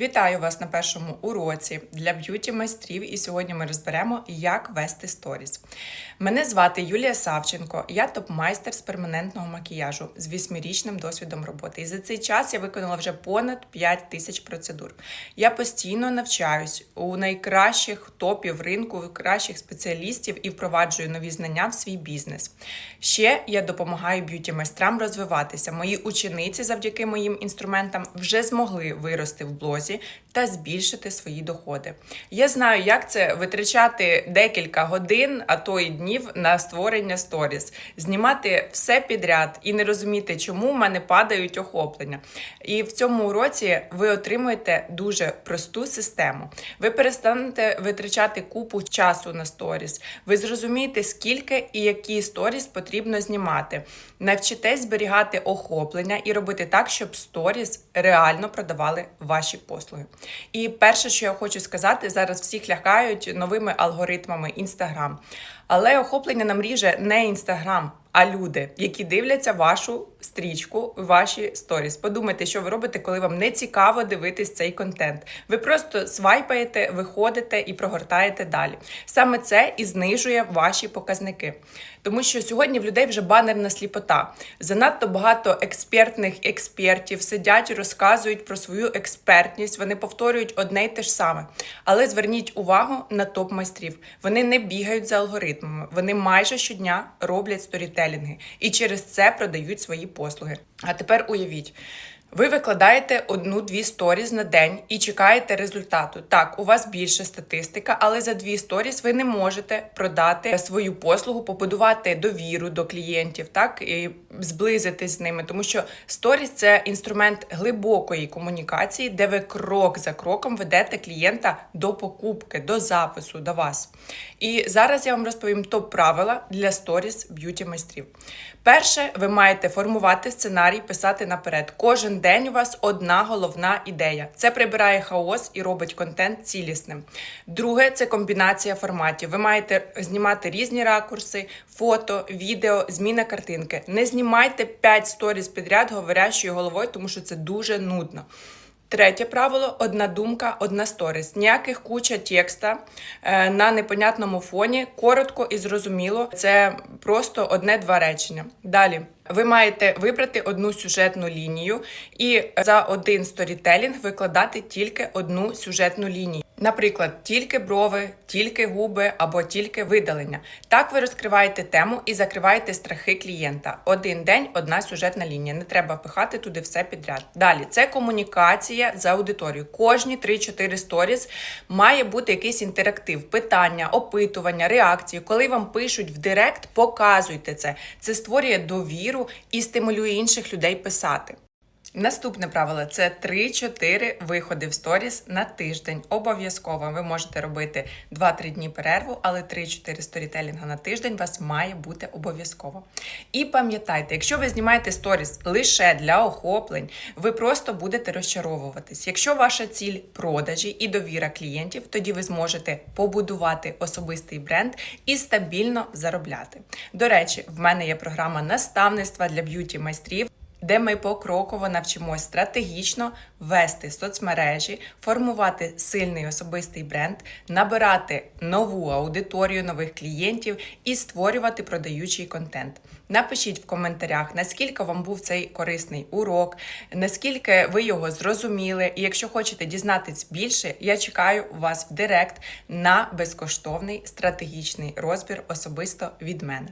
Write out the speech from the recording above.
Вітаю вас на першому уроці для б'юті майстрів. І сьогодні ми розберемо, як вести сторіс. Мене звати Юлія Савченко, я топ-майстер з перманентного макіяжу з восьмирічним досвідом роботи. І за цей час я виконала вже понад 5 тисяч процедур. Я постійно навчаюсь у найкращих топів ринку, у кращих спеціалістів і впроваджую нові знання в свій бізнес. Ще я допомагаю б'юті майстрам розвиватися. Мої учениці завдяки моїм інструментам вже змогли вирости в блозі та збільшити свої доходи. Я знаю, як це витрачати декілька годин, а то й днів на створення сторіс, знімати все підряд і не розуміти, чому в мене падають охоплення. І в цьому уроці ви отримуєте дуже просту систему. Ви перестанете витрачати купу часу на сторіс. Ви зрозумієте, скільки і які сторіс потрібно знімати. Навчитесь зберігати охоплення і робити так, щоб сторіс реально продавали ваші послуги. І перше, що я хочу сказати, зараз всіх лякають новими алгоритмами Інстаграм. Але охоплення на мріже не Інстаграм, а люди, які дивляться вашу стрічку, ваші сторіс. Подумайте, що ви робите, коли вам не цікаво дивитись цей контент. Ви просто свайпаєте, виходите і прогортаєте далі. Саме це і знижує ваші показники. Тому що сьогодні в людей вже банерна сліпота. Занадто багато експертних експертів сидять і розказують про свою експертність. Вони повторюють одне й те ж саме. Але зверніть увагу на топ-майстрів. Вони не бігають за алгоритмами. Вони майже щодня роблять сторітелінги і через це продають свої послуги. А тепер уявіть. Ви викладаєте одну-дві сторіс на день і чекаєте результату. Так, у вас більше статистика, але за дві сторіс ви не можете продати свою послугу, побудувати довіру до клієнтів, так і зблизитись з ними, тому що сторіс це інструмент глибокої комунікації, де ви крок за кроком ведете клієнта до покупки, до запису, до вас. І зараз я вам розповім топ правила для сторіс б'юті майстрів. Перше, ви маєте формувати сценарій, писати наперед. Кожен день у вас одна головна ідея. Це прибирає хаос і робить контент цілісним. Друге це комбінація форматів. Ви маєте знімати різні ракурси, фото, відео, зміна картинки. Не знімайте 5 сторіс підряд говорящою головою, тому що це дуже нудно. Третє правило одна думка, одна сторіс. Ніяких куча текста е, на непонятному фоні. Коротко і зрозуміло. Це просто одне-два речення. Далі. Ви маєте вибрати одну сюжетну лінію і за один сторітелінг викладати тільки одну сюжетну лінію. Наприклад, тільки брови, тільки губи або тільки видалення. Так ви розкриваєте тему і закриваєте страхи клієнта. Один день, одна сюжетна лінія. Не треба пихати туди все підряд. Далі це комунікація з аудиторією. Кожні 3-4 сторіс має бути якийсь інтерактив, питання, опитування, реакції. Коли вам пишуть в Директ, показуйте це. Це створює довіру і стимулює інших людей писати. Наступне правило це 3-4 виходи в сторіс на тиждень. Обов'язково ви можете робити 2-3 дні перерву, але 3-4 сторітелінга на тиждень вас має бути обов'язково. І пам'ятайте, якщо ви знімаєте сторіс лише для охоплень, ви просто будете розчаровуватись. Якщо ваша ціль продажі і довіра клієнтів, тоді ви зможете побудувати особистий бренд і стабільно заробляти. До речі, в мене є програма наставництва для б'юті майстрів де ми покроково навчимось стратегічно вести соцмережі, формувати сильний особистий бренд, набирати нову аудиторію нових клієнтів і створювати продаючий контент. Напишіть в коментарях, наскільки вам був цей корисний урок, наскільки ви його зрозуміли. І якщо хочете дізнатись більше, я чекаю вас в Директ на безкоштовний стратегічний розбір особисто від мене.